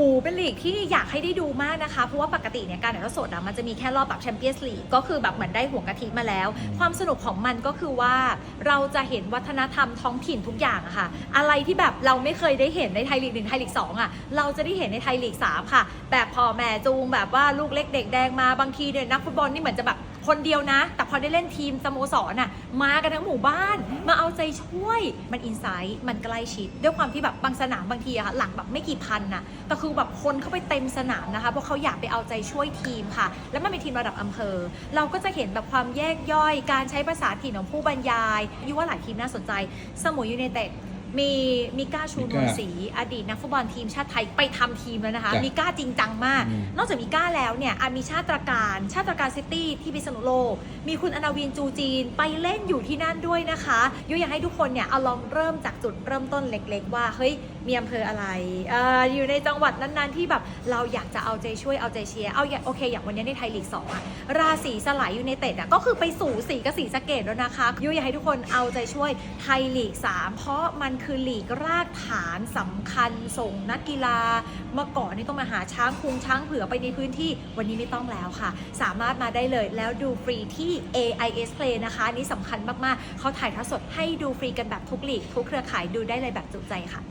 หูเป็นลีกที่อยากให้ได้ดูมากนะคะ เพราะว่าปกติเนี่ยการถ่ายทอดสดอะมันจะมีแค่รอบแบบแชมเปี้ยนส์ลีกก็คือแบบเหมือนได้หัวกะทิมาแล้วอืมความสนุกของมันก็คือว่า เราจะเห็นวัฒนธรรมท้องถิ่นทุกอย่างอะค่ะ อะไรที่แบบเราไม่เคยได้เห็นในไทยลีกหนึ่งไทยลีกสองอะเราจะได้เห็นในไทยลีกสามค่ะ แบบพ่อแม่จูงแบบว่าลูกเล็กเด็กแดงมาบางทีเนี่ยนักฟุตบอลนี่เหมือนจะแบบ คนเดียวนะ แต่พอได้เล่นทีมสโมสรน่ะมากันทั้งหมู่บ้าน มาเอาใจช่วยมันอินไซต์มันใกล้ชิด ด้วยความที่แบบบางสนามบางทีอะค่ะหลังแบบไม่กี่พันน่ะแต่คือแบบคนเข้าไปเต็มสนามนะคะเพราะเขาอยากไปเอาใจช่วยทีมค่ะ แล้วมันเป็นทีมระดับอำเภอ เราก็จะเห็นแบบความแยกย่อย การใช้ภาษาถิ่นของผู้บรรยายยี่ว่าหลายทีมน่าสนใจ สมุยยูไนเต็ด มีมิก้าชูนมิวลก้าศรีอดีตนักฟุตบอลทีมชาติไทยไปทำทีมแล้วนะคะ จ้ะมิก้าจริงจังมาก อืม นอกจากมิก้าแล้วเนี่ยอะมีชาติตรการ ชาติตรการซิตี้ที่พิษณุโลก มีคุณอนาวินจูจีนไปเล่นอยู่ที่นั่นด้วยนะคะยุยอยากให้ทุกคนเนี่ยเอาลองเริ่มจากจุดเริ่มต้นเล็ก ๆ ว่าเฮ้ยมีอำเภออะไรเอออยู่ในจังหวัดนั้นๆที่แบบเราอยากจะเอาใจช่วยเอาใจเชียร์เอาอย่างโอเคอย่างวันนี้ในไทยลีกสองอะราศีสลายยูไนเต็ดอะก็คือไปสู่สีกับสีสะเกตแล้วนะคะยุยอยากให้ทุกคนเอาใจช่วยไทยลีก3เพราะมันคือหลีกรากฐานสำคัญส่งนักกีฬา เมื่อก่อนนี่ต้องมาหาช้างคุงช้างเผือไปในพื้นที่วันนี้ไม่ต้องแล้วค่ะ สามารถมาได้เลยแล้วดูฟรีที่ AIS Play นะคะนี่สำคัญมากๆ เขาถ่ายทอดสดให้ดูฟรีกันแบบทุกหลีก ทุกเครือข่ายดูได้เลยแบบจุใจค่ะ